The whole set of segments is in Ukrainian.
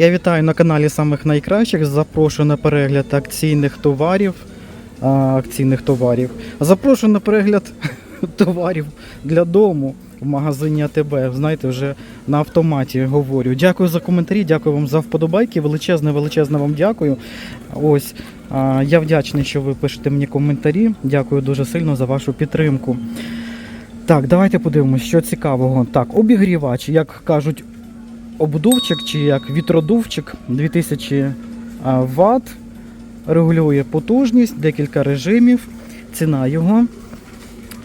Я вітаю на каналі самих найкращих. Запрошую на перегляд акційних товарів. А, акційних товарів. Запрошую на перегляд товарів для дому в магазині АТБ. Знаєте, вже на автоматі говорю. Дякую за коментарі, дякую вам за вподобайки. Величезне, величезне вам дякую. Ось а, я вдячний, що ви пишете мені коментарі. Дякую дуже сильно за вашу підтримку. Так, давайте подивимося, що цікавого. Так, обігрівач, як кажуть, обдувчик чи як вітродувчик 2000 Вт. Регулює потужність, декілька режимів, ціна його.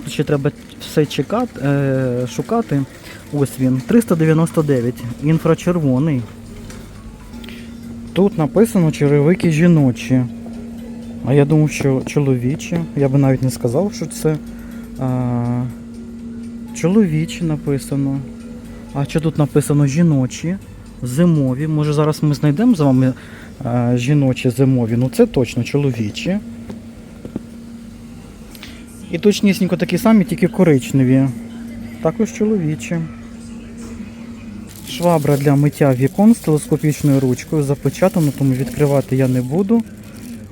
Ще треба все чекати, е, шукати. Ось він. 399. Інфрачервоний. Тут написано черевики жіночі. А я думав, що чоловічі. Я би навіть не сказав, що це а, чоловічі написано. А що тут написано жіночі, зимові. Може зараз ми знайдемо з вами а, жіночі зимові. Ну це точно чоловічі. І точнісінько такі самі, тільки коричневі. Також чоловічі. Швабра для миття вікон з телескопічною ручкою запечатано, тому відкривати я не буду.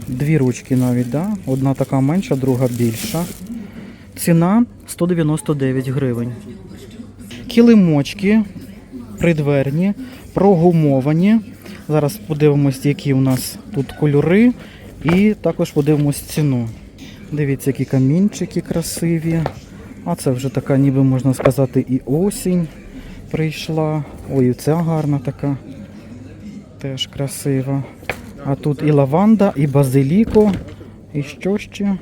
Дві ручки навіть, да? одна така менша, друга більша. Ціна 199 гривень. Килимочки придверні, прогумовані. Зараз подивимось, які у нас тут кольори, і також подивимось ціну. Дивіться, які камінчики красиві. А це вже така, ніби можна сказати, і осінь прийшла. Ой, ця гарна така. Теж красива. А тут і лаванда, і базиліко, і що ще?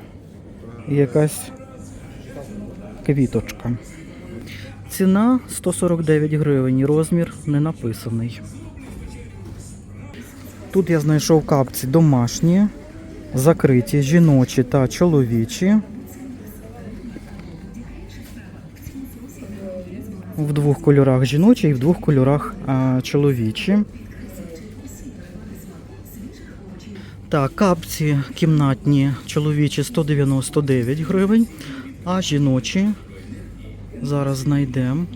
І якась квіточка. Ціна 149 гривень, розмір не написаний. Тут я знайшов капці домашні, закриті, жіночі та чоловічі. В двох кольорах жіночі і в двох кольорах а, чоловічі. Так, капці кімнатні чоловічі 199 гривень, а жіночі зараз знайдемо.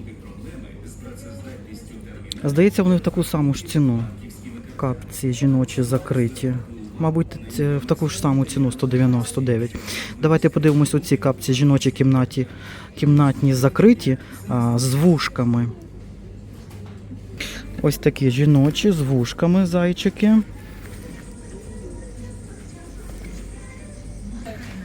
Здається, вони в таку саму ж ціну. Капці жіночі закриті. Мабуть, в таку ж саму ціну 199. Давайте подивимось оці капці жіночі кімнаті, кімнатні закриті а, з вушками. Ось такі жіночі з вушками зайчики.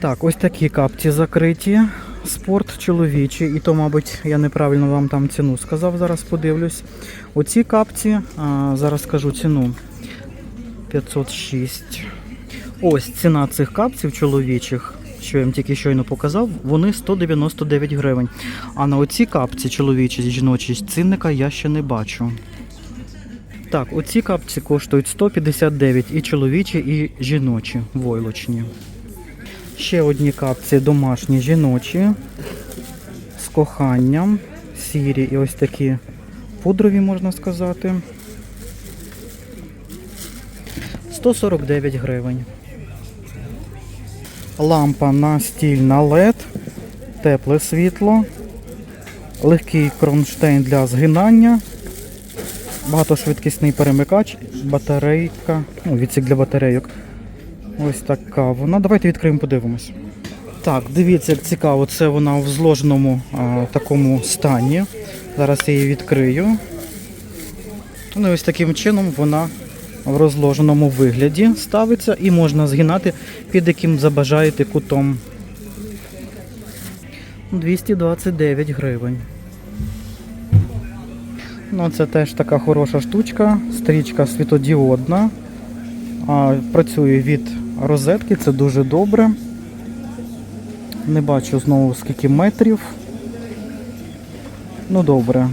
Так, ось такі капці закриті. Спорт чоловічий, і то, мабуть, я неправильно вам там ціну сказав, зараз подивлюсь. Оці капці, а, зараз скажу ціну. 506. Ось ціна цих капців чоловічих, що я вам тільки щойно показав, вони 199 гривень. А на оці капці чоловічі жіночі цінника я ще не бачу. Так, оці капці коштують 159 і чоловічі, і жіночі, войлочні. Ще одні капці домашні жіночі з коханням, сірі і ось такі пудрові, можна сказати. 149 гривень. Лампа настільна LED, тепле світло, легкий кронштейн для згинання, багатошвидкісний перемикач, батарейка, ну, відсік для батарейок. Ось така вона. Давайте відкриємо, подивимось. Так, дивіться, як цікаво, це вона в зложеному а, такому стані. Зараз я її відкрию. Ну ось таким чином вона в розложеному вигляді ставиться і можна згинати під яким забажаєте кутом. 229 гривень. Ну, це теж така хороша штучка, стрічка світодіодна. А, працює від розетки, це дуже добре. Не бачу знову скільки метрів. Ну добре.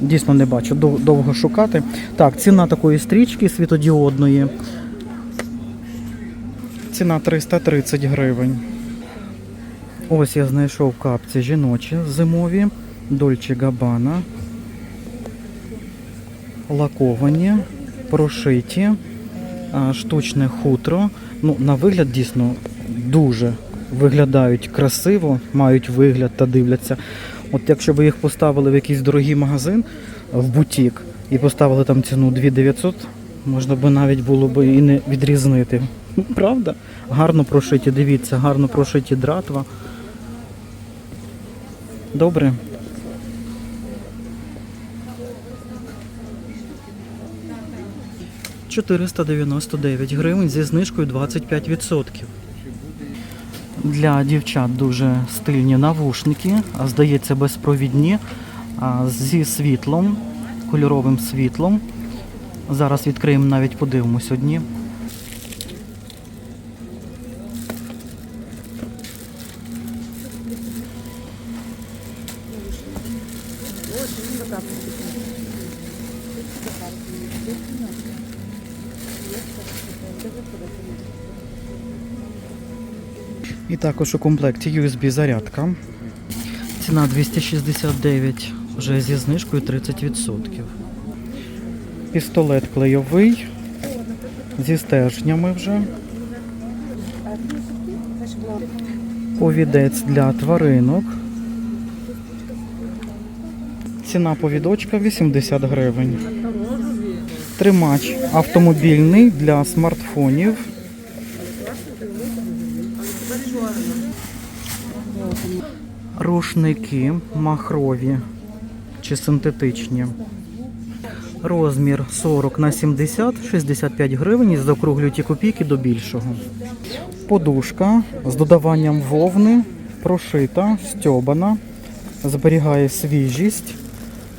Дійсно не бачу, довго шукати. Так, ціна такої стрічки світодіодної. Ціна 330 гривень. Ось я знайшов капці жіночі зимові, Дольче Габана. Лаковані, прошиті, штучне хутро. Ну, на вигляд дійсно дуже виглядають красиво, мають вигляд та дивляться. От якщо б їх поставили в якийсь дорогий магазин, в бутік і поставили там ціну 2900, можна би навіть було би і не відрізнити. Правда? Гарно прошиті, дивіться, гарно прошиті дратва. Добре. «499 гривень зі знижкою 25%. Для дівчат дуже стильні навушники, а здається, безпровідні, зі світлом, кольоровим світлом. Зараз відкриємо навіть подивимось одні. І також у комплекті USB зарядка. Ціна 269 вже зі знижкою 30%. Пістолет клейовий зі стержнями вже. Повідець для тваринок. Ціна повідочка 80 гривень. Тримач автомобільний для смартфонів. Рушники махрові чи синтетичні. Розмір 40 на 70, 65 гривень із закруглюють копійки до більшого. Подушка з додаванням вовни, прошита, стьобана, зберігає свіжість,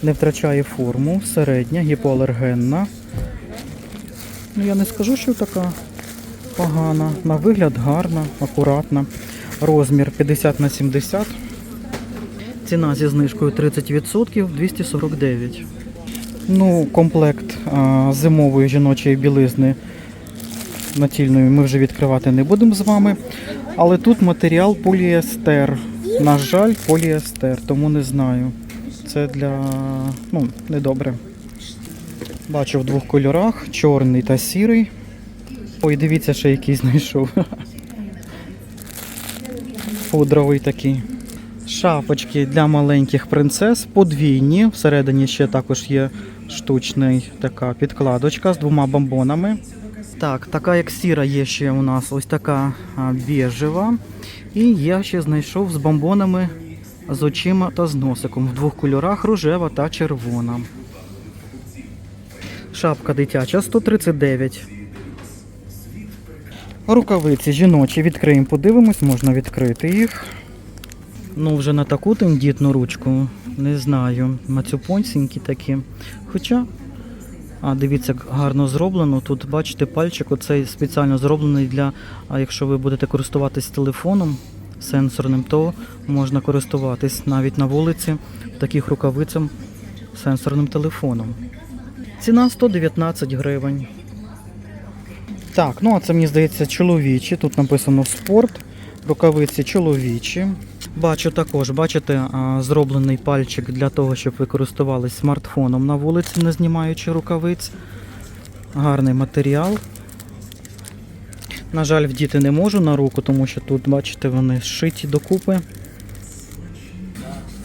не втрачає форму, середня, гіпоалергенна. Ну, я не скажу, що така погана. На вигляд гарна, акуратна. Розмір 50 на 70. Ціна зі знижкою 30% 249. Ну, комплект а, зимової жіночої білизни натільної ми вже відкривати не будемо з вами. Але тут матеріал поліестер. На жаль, поліестер, тому не знаю. Це для ну, недобре. Бачу в двох кольорах: чорний та сірий. Ой, дивіться, ще який знайшов. Пудровий такий. Шапочки для маленьких принцес, подвійні. Всередині ще також є штучний така підкладочка з двома бомбонами. Так, така як сіра є ще у нас ось така біжева. І я ще знайшов з бомбонами з очима та з носиком в двох кольорах рожева та червона. Шапка дитяча 139. Рукавиці жіночі відкриємо, подивимось, можна відкрити їх. Ну, вже на таку тендітну ручку, не знаю. Мацюпонсінькі такі. Хоча, а дивіться, як гарно зроблено. Тут, бачите, пальчик оцей спеціально зроблений для, а якщо ви будете користуватись телефоном сенсорним, то можна користуватись навіть на вулиці таких рукавицям сенсорним телефоном. Ціна 119 гривень. Так, ну а це мені здається чоловічі. Тут написано спорт, рукавиці чоловічі. Бачу також, бачите, зроблений пальчик для того, щоб ви користувались смартфоном на вулиці, не знімаючи рукавиць. Гарний матеріал. На жаль, вдіти не можу на руку, тому що тут, бачите, вони зшиті докупи.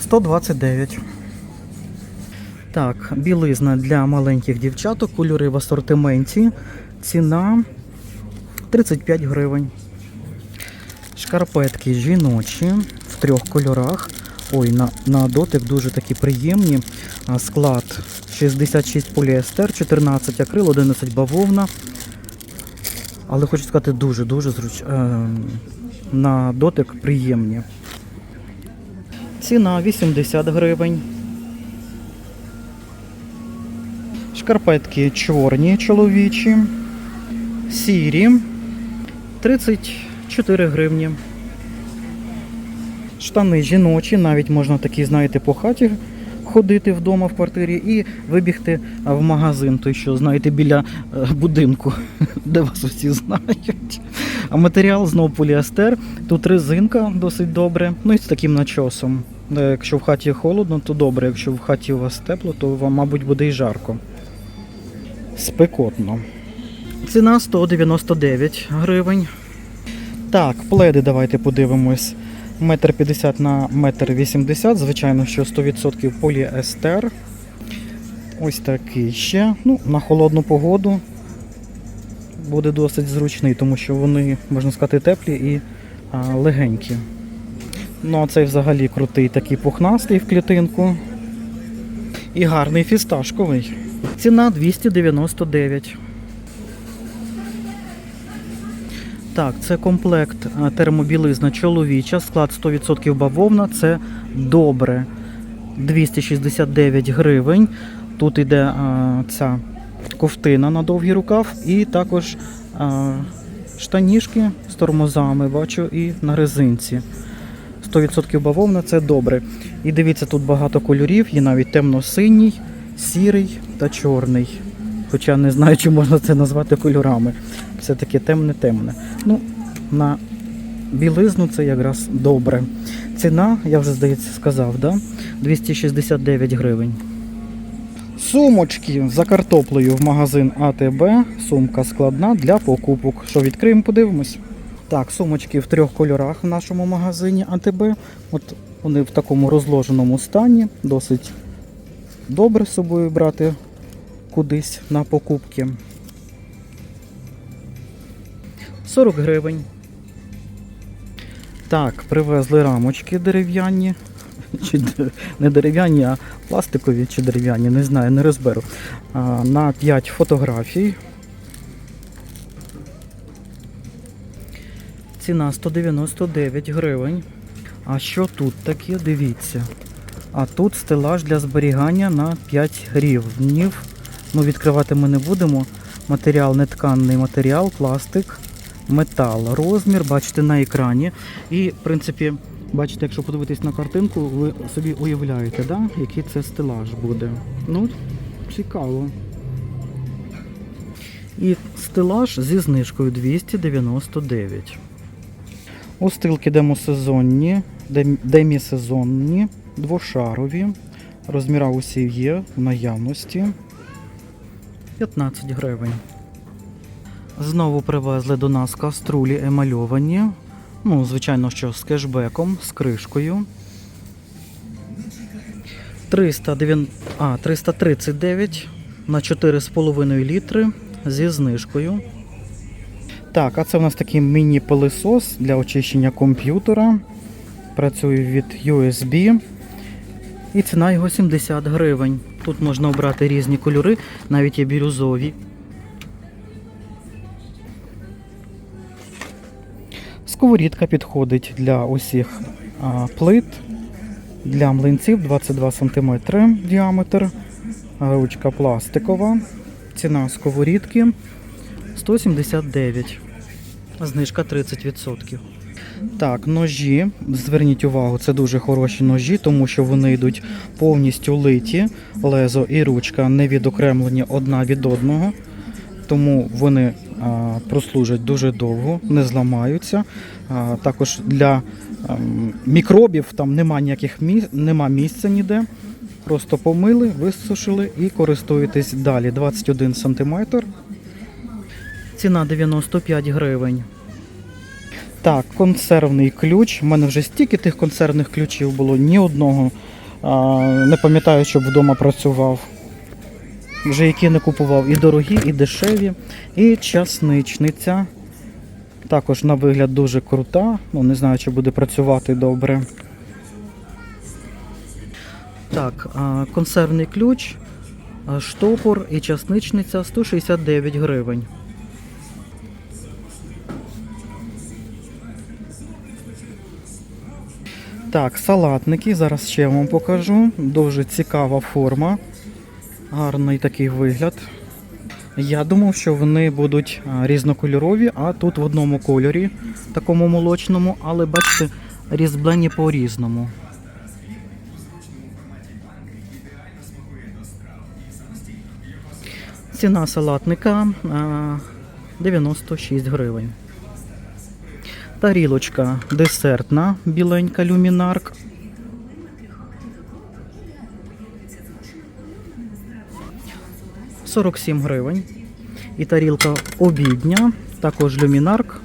129. Так, білизна для маленьких дівчаток, кольори в асортименті. Ціна 35 гривень. Шкарпетки жіночі в трьох кольорах. Ой, на, на дотик дуже такі приємні. Склад 66 поліестер, 14 акрил, 11 бавовна. Але хочу сказати, дуже-дуже зруч... е, на дотик приємні. Ціна 80 гривень. Шкарпетки чорні чоловічі, сірі 34 гривні. Штани жіночі, навіть можна такі, знаєте, по хаті ходити вдома в квартирі і вибігти в магазин, той що, знаєте, біля е, будинку, де вас усі знають. А матеріал знову поліестер. Тут резинка досить добре. Ну і з таким начосом. Е, Якщо в хаті холодно, то добре. Якщо в хаті у вас тепло, то вам, мабуть, буде і жарко. Спекотно. Ціна 199 гривень. Так, пледи давайте подивимось. Метр 50 на метр 80, звичайно, що 100% поліестер. Ось такий ще. Ну, на холодну погоду буде досить зручний, тому що вони, можна сказати, теплі і а, легенькі. Ну, а цей взагалі крутий, такий пухнастий в клітинку. І гарний фісташковий. Ціна 299. Так, це комплект термобілизна чоловіча, склад 100% бавовна, це добре. 269 гривень. Тут йде а, ця ковтина на довгий рукав, і також а, штанішки з тормозами, бачу, і на резинці. 100% бавовна це добре. І дивіться, тут багато кольорів, є навіть темно-синій, сірий та чорний. Хоча не знаю, чи можна це назвати кольорами. Все таке темне-темне. Ну, на білизну це якраз добре. Ціна, я вже здається сказав, да? 269 гривень. Сумочки за картоплею в магазин АТБ. Сумка складна для покупок. Що відкриємо, подивимось. Так, сумочки в трьох кольорах в нашому магазині АТБ. От вони в такому розложеному стані, досить добре з собою брати кудись на покупки. 40 гривень. Так, привезли рамочки дерев'яні. Чи не дерев'яні, а пластикові чи дерев'яні, не знаю, не розберу. На 5 фотографій. Ціна 199 гривень. А що тут таке? Дивіться. А тут стелаж для зберігання на 5 гривнів. Ну, відкривати ми не будемо. Матеріал нетканний матеріал, пластик, метал. Розмір, бачите, на екрані. І, в принципі, бачите, якщо подивитись на картинку, ви собі уявляєте, да? який це стелаж буде. Ну, цікаво. І стелаж зі знижкою 299. Устилки демосезонні, дем- демісезонні, двошарові. Розміра усі є в наявності. 15 гривень. Знову привезли до нас каструлі емальовані. Ну, звичайно, що з кешбеком, з кришкою. 309, а, 339 на 4,5 літри зі знижкою. Так, а це у нас такий міні-пилисос для очищення комп'ютера. Працює від USB. І ціна його 70 гривень. Тут можна обрати різні кольори, навіть є бірюзові. Сковорідка підходить для усіх плит, для млинців 22 см діаметр, ручка пластикова, ціна сковорідки 179. Знижка 30%. Так, ножі. Зверніть увагу, це дуже хороші ножі, тому що вони йдуть повністю литі, лезо і ручка не відокремлені одна від одного. Тому вони а, прослужать дуже довго, не зламаються. А, також для ем, мікробів там нема ніяких місць, нема місця ніде. Просто помили, висушили і користуєтесь далі. 21 см. Ціна 95 гривень. Так, консервний ключ. У мене вже стільки тих консервних ключів було, ні одного. А, не пам'ятаю, щоб вдома працював. Вже які не купував і дорогі, і дешеві. І часничниця. Також на вигляд дуже крута. Ну, не знаю, чи буде працювати добре. Так, консервний ключ, штопор і часничниця 169 гривень. Так, салатники. Зараз ще вам покажу. Дуже цікава форма. Гарний такий вигляд. Я думав, що вони будуть різнокольорові, а тут в одному кольорі, такому молочному, але бачите, різьблені по-різному. Ціна салатника а, 96 гривень. Тарілочка десертна, біленька люмінарк. Сорок сім гривень. І тарілка обідня, також люмінарк.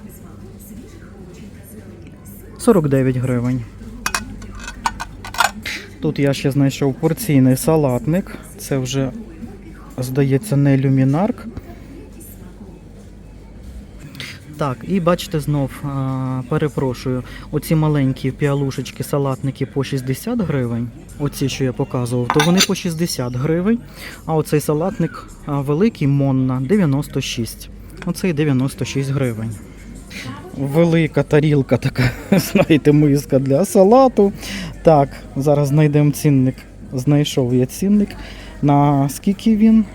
49 гривень. Тут я ще знайшов порційний салатник. Це вже здається, не люмінарк. Так, і бачите знов, а, перепрошую, оці маленькі піалушечки, салатники по 60 гривень, оці, що я показував, то вони по 60 гривень, а оцей салатник а, великий Монна 96. Оцей 96 гривень. Велика тарілка така, знаєте, миска для салату. Так, зараз знайдемо цінник. Знайшов я цінник. На скільки він?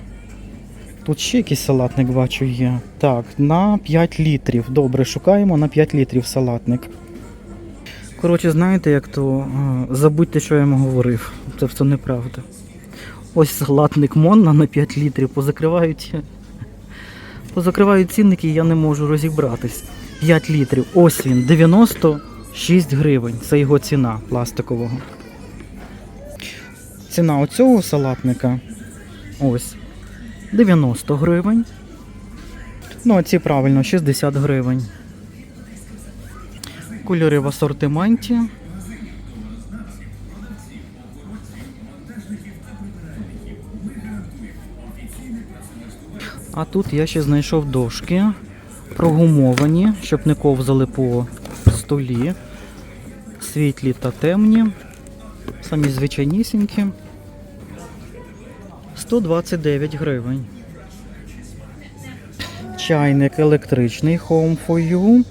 Тут ще якийсь салатник бачу є. Так, на 5 літрів. Добре, шукаємо на 5 літрів салатник. Коротше, знаєте, як то е, забудьте, що я йому говорив. Це все неправда. Ось салатник Монна на 5 літрів. Позакривають. Позакривають цінники, я не можу розібратись. 5 літрів. Ось він, 96 гривень. Це його ціна пластикового. Ціна оцього салатника. Ось. 90 гривень. Ну, а ці правильно, 60 гривень. Кольори в асортименті. А тут я ще знайшов дошки прогумовані, щоб не ковзали по столі. Світлі та темні. Самі звичайнісінькі. 129 гривень. Чайник електричний Home for You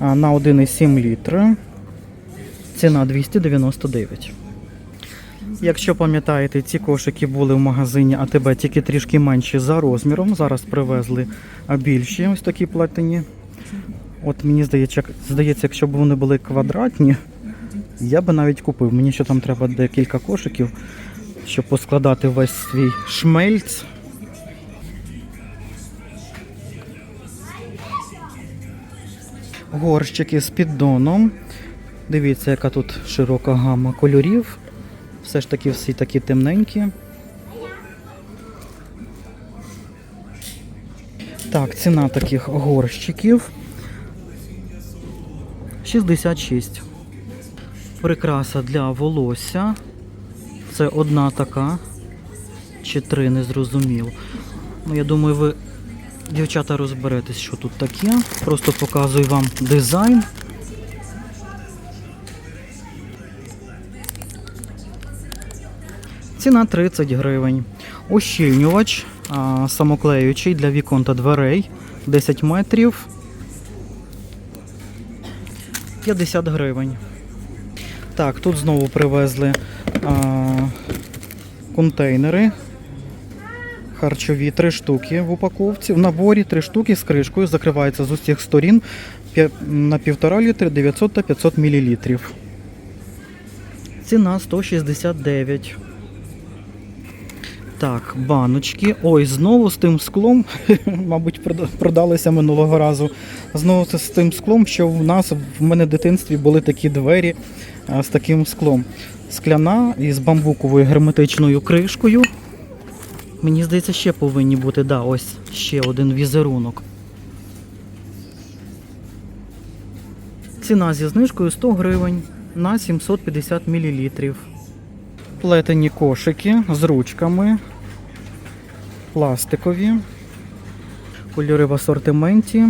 на 1,7 літра. Ціна 299. Якщо пам'ятаєте, ці кошики були в магазині АТБ тільки трішки менші за розміром. Зараз привезли більші ось такі платині. От мені здається, здається, якщо б вони були квадратні, я би навіть купив. Мені ще там треба декілька кошиків щоб поскладати весь свій шмельц. Горщики з піддоном. Дивіться, яка тут широка гама кольорів. Все ж таки всі такі темненькі. Так, ціна таких горщиків 66. Прикраса для волосся. Це одна така. Чи три, не зрозумів. Ну, я думаю, ви, дівчата, розберетесь, що тут таке. Просто показую вам дизайн. Ціна 30 гривень. Ощільнювач а, самоклеючий для вікон та дверей 10 метрів. 50 гривень. Так, тут знову привезли контейнери. Харчові три штуки в упаковці. В наборі три штуки з кришкою закривається з усіх сторін на 1,5 літри 900 та 500 мл. Ціна 169. Так, баночки. Ой, знову з тим склом, мабуть, продалися минулого разу. Знову з тим склом, що в нас в мене в дитинстві були такі двері з таким склом. Скляна із бамбуковою герметичною кришкою. Мені здається, ще повинні бути, да, ось ще один візерунок. Ціна зі знижкою 100 гривень на 750 мл. Плетені кошики з ручками. Пластикові. Кольори в асортименті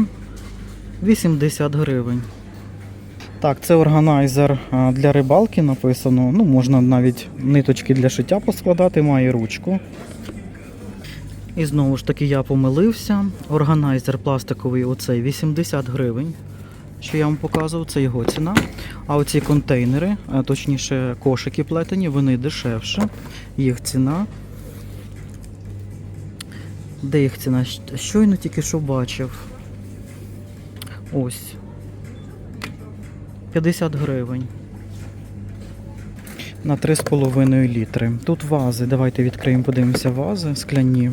80 гривень. Так, це органайзер для рибалки написано. Ну, можна навіть ниточки для шиття поскладати, має ручку. І знову ж таки я помилився. Органайзер пластиковий оцей 80 гривень. Що я вам показував, це його ціна. А оці контейнери, точніше кошики плетені, вони дешевше. Їх ціна. Де їх ціна? Щойно тільки що бачив. Ось. 50 гривень. На 3,5 літри. Тут вази. Давайте відкриємо, подивимося вази скляні.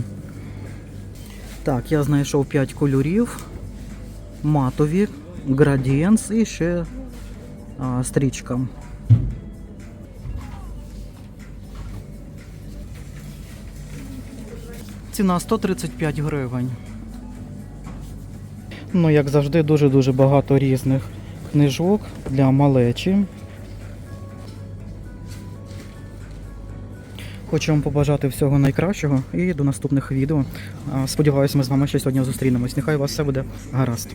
Так, я знайшов 5 кольорів. Матові, градієнс і ще а, стрічка. Ціна 135 гривень. Ну, як завжди, дуже-дуже багато різних книжок для малечі. Хочу вам побажати всього найкращого і до наступних відео. Сподіваюся, ми з вами ще сьогодні зустрінемось. Нехай у вас все буде гаразд.